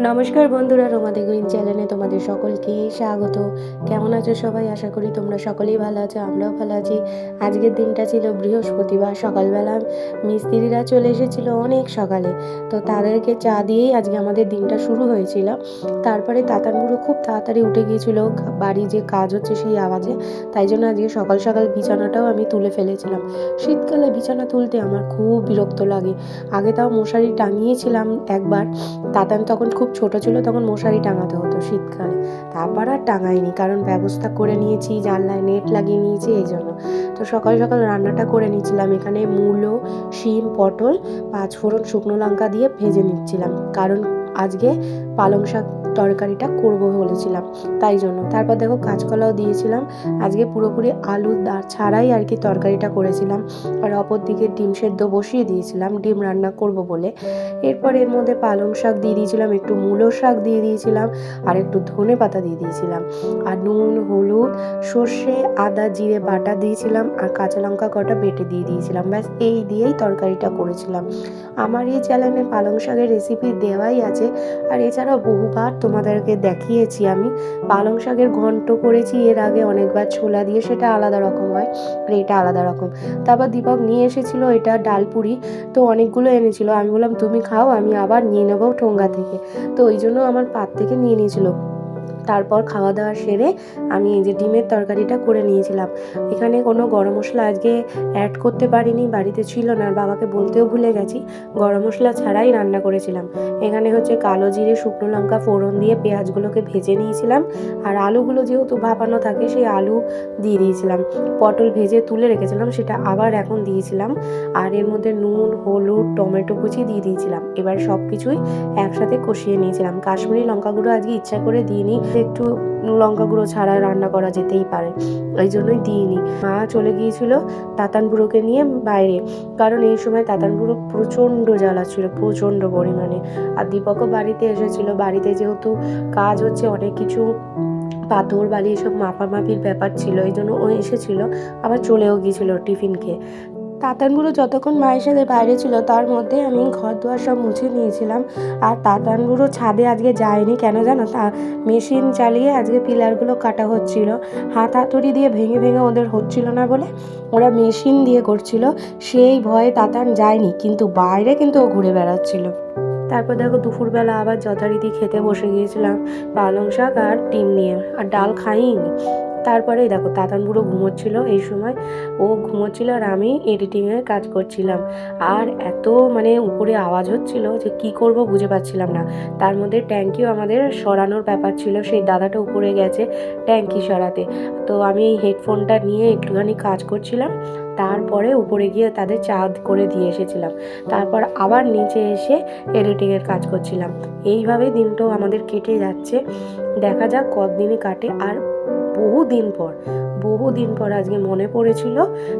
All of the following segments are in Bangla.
নমস্কার বন্ধুরা, রোমাদি গ্রিন চ্যানেলে তোমাদের সকলকে স্বাগত। কেমন আছো সবাই? আশা করি তোমরা সকলেই ভালো আছো, আমরাও ভালো আছি। আজকের দিনটা ছিল বৃহস্পতিবার, সকালবেলা মিস্ত্রিরা চলে এসেছিল অনেক সকালে। তো তাদেরকে চা দিয়েই আজকে আমাদের দিনটা শুরু হয়েছিল। তারপরে তাতানবুড়ো খুব তাড়াতাড়ি উঠে গিয়েছিল। বাড়ি যে কাজ হচ্ছে সেই আওয়াজে। তাই জন্য আজকে সকাল সকাল বিছানাটাও আমি তুলে ফেলেছিলাম। শীতকালে বিছানা তুলতে আমার খুব বিরক্ত লাগে। আগে তাও মশারি টাঙিয়েছিলাম একবার। তাতান তখন খুব ছোট ছিল তখন মশারি টাঙাতে হতো শীতকালে। তারপর আর টাঙাইনি কারণ ব্যবস্থা করে নিয়েছি, জানলায় নেট লাগিয়ে নিয়েছি, এই জন্য। তো সকাল সকাল রান্নাটা করে নিয়েছিলাম। এখানে মূলো, শিম, পটল, পাঁচফোড়ন, শুকনো লঙ্কা দিয়ে ভেজে নিচ্ছিলাম। কারণ আজকে পালং শাক তরকারিটা করব বলেছিলাম, তাই জন্য। তারপর দেখো কাঁচকলাও দিয়েছিলাম, আজকে পুরোপুরি আলু ছাড়াই আর কি তরকারিটা করেছিলাম। আর অপর দিকে ডিম সেদ্ধ বসিয়ে দিয়েছিলাম, ডিম রান্না করব বলে। এরপর এর মধ্যে পালং শাক দিয়ে দিয়েছিলাম, একটু মূলো শাক দিয়ে দিয়েছিলাম, আর একটু ধনে পাতা দিয়ে দিয়েছিলাম। আর নুন, হলুদ, সর্ষে, আদা, জিরে, বাটা দিয়েছিলাম, আর কাঁচা লঙ্কা কটা বেটে দিয়ে দিয়েছিলাম। ব্যাস, এই দিয়েই তরকারিটা করেছিলাম। আমার এই চ্যানেলে পালং শাকের রেসিপি দেওয়াই আছে, আর এছাড়াও বহুবার তোমাদেরকে দেখিয়েছি আমি। পালং শাকের ঘন্ট করেছি, এর আগে অনেকবার ছোলা দিয়ে, সেটা আলাদা রকম হয়, আর এটা আলাদা রকম। তারপর দীপক নিয়ে এসেছিল এটা ডালপুরি, তো অনেকগুলো এনেছিল। আমি বললাম, তুমি খাও, আমি আবার নিয়ে নেব ঠোঙ্গা থেকে। তো ওই জন্য আমার পাত থেকে নিয়ে নিয়েছিল। তারপর খাওয়া দাওয়া সেরে আমি এই যে ডিমের তরকারিটা করে নিয়েছিলাম। এখানে কোনো গরম মশলা আজকে অ্যাড করতে পারিনি, বাড়িতে ছিল না, আর বাবাকে বলতেও ভুলে গেছি, গরম মশলা ছাড়াই রান্না করেছিলাম। এখানে হচ্ছে কালো জিরে, শুকনো লঙ্কা, ফোড়ন দিয়ে পেঁয়াজগুলোকে ভেজে নিয়েছিলাম, আর আলুগুলো যেহেতু ভাপানো থাকে সেই আলু দিয়ে দিয়েছিলাম। পটল ভেজে তুলে রেখেছিলাম, সেটা আবার এখন দিয়েছিলাম, আর এর মধ্যে নুন, হলুদ, টমেটো কুচি দিয়ে দিয়েছিলাম। এবার সব কিছুই একসাথে কষিয়ে নিয়েছিলাম। কাশ্মীরি লঙ্কা গুঁড়ো আজকে ইচ্ছা করে দিইনি একটু লঙ্কা গুঁড়ো ছাড়া রান্না করা যেতেই পারে ওই জন্যই দিইনি। মা চলে গিয়েছিল তাতান বুড়োকে নিয়ে বাইরে, কারণ এই সময় তাতান বুড়ো প্রচণ্ড জ্বালা ছিল, প্রচণ্ড পরিমাণে। আর দীপকও বাড়িতে এসেছিল, বাড়িতে যেহেতু কাজ হচ্ছে, অনেক কিছু পাথর বালি এসব মাপামাপির ব্যাপার ছিল, এই জন্য ও এসেছিল, আবার চলেও গিয়েছিল টিফিন খেয়ে। তাতানগুলো যতক্ষণ মায়ের সাথে বাইরে ছিল, তার মধ্যে আমি ঘর দুয়ার সব মুছে নিয়েছিলাম। আর তাতানগুলো ছাদে আজকে যায়নি, কেন জানো? তা মেশিন চালিয়ে আজকে পিলারগুলো কাটা হচ্ছিল। হাত হাতুড়ি দিয়ে ভেঙে ভেঙে ওদের হচ্ছিল না বলে ওরা মেশিন দিয়ে করছিল। সেই ভয়ে তাতান যায়নি, কিন্তু বাইরে কিন্তু ও ঘুরে বেড়াচ্ছিল। তারপর দেখো দুপুরবেলা আবার যথারীতি খেতে বসে গিয়েছিলাম পালং শাক আর ডিম নিয়ে। আর ডাল খাইনি। তারপরে দেখো তাতান বুড়ো ঘুমোচ্ছিল এই সময়। ও ঘুমোচ্ছিল আর আমি এডিটিংয়ের কাজ করছিলাম। আর এত মানে উপরে আওয়াজ হচ্ছিল যে কি করব বুঝে পাচ্ছিলাম না। তার মধ্যে ট্যাঙ্কিও আমাদের সরানোর ব্যাপার ছিল, সেই দাদাটা উপরে গেছে ট্যাঙ্কি সরাতে। তো আমি এই হেডফোনটা নিয়ে একটুখানি কাজ করছিলাম, তারপরে উপরে গিয়ে তাদের চাঁদ করে দিয়ে এসেছিলাম। তারপর আবার নিচে এসে এডিটিংয়ের কাজ করছিলাম। এইভাবে দিনটাও আমাদের কেটে যাচ্ছে। দেখা যাক কতদিনে কাটে। আর বহু দিন পর বহু দিন পর আজকে মনে পড়েছিল,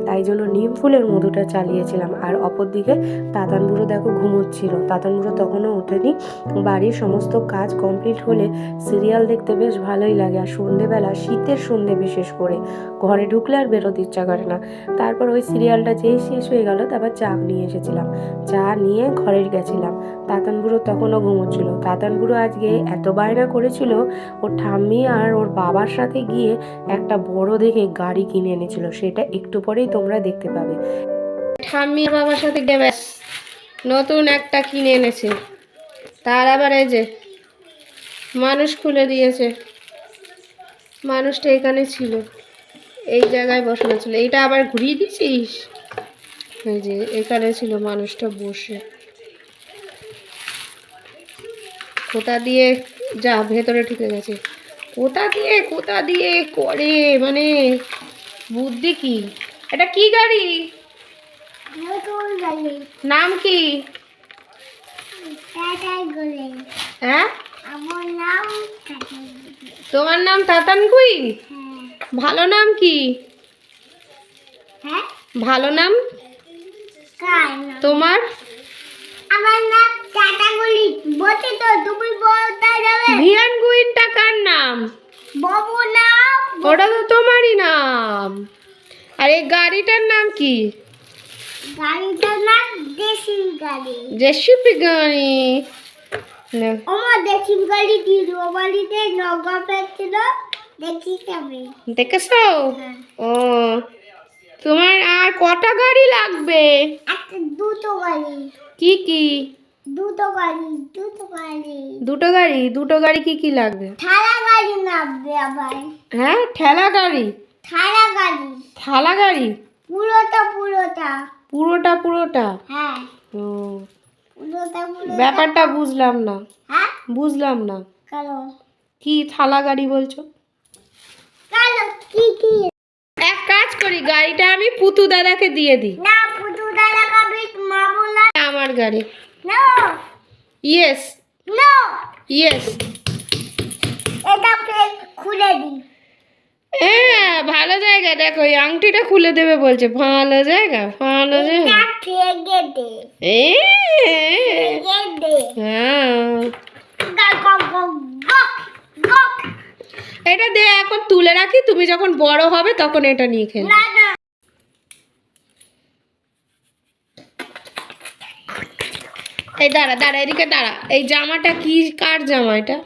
তাই জন্য নিম ফুলের মধুটা চালিয়েছিলাম। আর অপর দিকে তাতান বুড়ো দেখো ঘুমোচ্ছিল। তাতান বুড়ো তখনও ওঠেনি। বাড়ির সমস্ত কাজ কমপ্লিট হলে সিরিয়াল দেখতে বেশ ভালোই লাগে। আর সন্ধেবেলা, শীতের সন্ধে বিশেষ করে। ঘরে ঢুকলে আর বেরোতে ইচ্ছা করে না। তারপর ওই সিরিয়ালটা যেই শেষ হয়ে গেল, তারপর চা নিয়ে এসেছিলাম। চা নিয়ে ঘরে গেছিলাম। তাতান বুড়ো তখনও ঘুমোচ্ছিল। তাতান বুড়ো আজকে এত বায়না করেছিল, ওর ঠাম্মি আর ওর বাবার সাথে গিয়ে একটা বড় দেখে গাড়ি কিনে এনেছিল। সেটা একটু পরেই তোমরা দেখতে পাবে। ঠাম্মি বাবার সাথে গিয়ে ব্যাস, নতুন একটা কিনে এনেছে। তার আবার এই যে, মানুষ খুলে দিয়েছে। মানুষটা এখানে ছিল, এই জায়গায় বসানো ছিল। এইটা আবার ঘুরিয়ে দিছিস এই যে, এখানে ছিল মানুষটা বসে। কোথা দিয়ে যা ভেতরে ঢুকে গেছে। কোথা দিয়ে কোথা দিয়ে করে মানে বুদ্ধি কি? এটা কি গাড়ি? নাম কি? হ্যাঁ? নাম তোমার নাম তাতানকুই ভালো নাম কি? হ্যাঁ? ভালো নাম? তোমার? আমার নাম টাটাগুলি বলছি তো তুমি বলতে যাবে? ভিয়ান গুইনটা কার নাম? বাবু নাম ওটা তো তোমারই নাম। আর এই গাড়িটার নাম কি? গাড়িটার নাম দেশি গাড়ি। জেসিপি গাড়ি। আমার দেখিম গাড়ি দিল বাড়িতে নগা দেখি দেখেছ? ও তোমার আর কটা গাড়ি লাগবে? দুটো গাড়ি। কি কি? দুটো গাড়ি দুটো গাড়ি। দুটো গাড়ি? দুটো গাড়ি কি কি লাগবে? থালা গাড়ি লাগবে আবার। হ্যাঁ ঠেলা গাড়ি? থালা গাড়ি। থালা গাড়ি? পুরোটা পুরোটা। পুরোটা পুরোটা? হ্যাঁ। ও পুরোটা পুরোটা। ব্যাপারটা বুঝলাম না। হ্যাঁ? বুঝলাম না। কালো কি থালা গাড়ি বলছো? কালো কি কি করি গাড়িটা আমি পুতু দাদাকে দিয়ে দিই। না পুটু দাদা কাবি মা বলা আমার গাড়ি। নো ইয়েস নো ইয়েস এটা খুলে দি হ্যাঁ ভালো জায়গা। দেখো এই আংটিটা খুলে দেবে বলছে। ভালো জায়গা ভালো জায়গা। হ্যাঁ। এটা দে এখন তুলে রাখি তুমি যখন বড় হবে তখন এটা নিয়ে খেলবে না এই দাঁড়া দাঁড়া এদিকে দাঁড়া। এই জামাটা কি কার জামা এটা?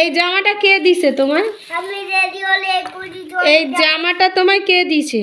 এই জামাটা কে দিছে তোমার আমি রেডি হলে কুড়ি এই জামাটা তোমায় কে দিছে?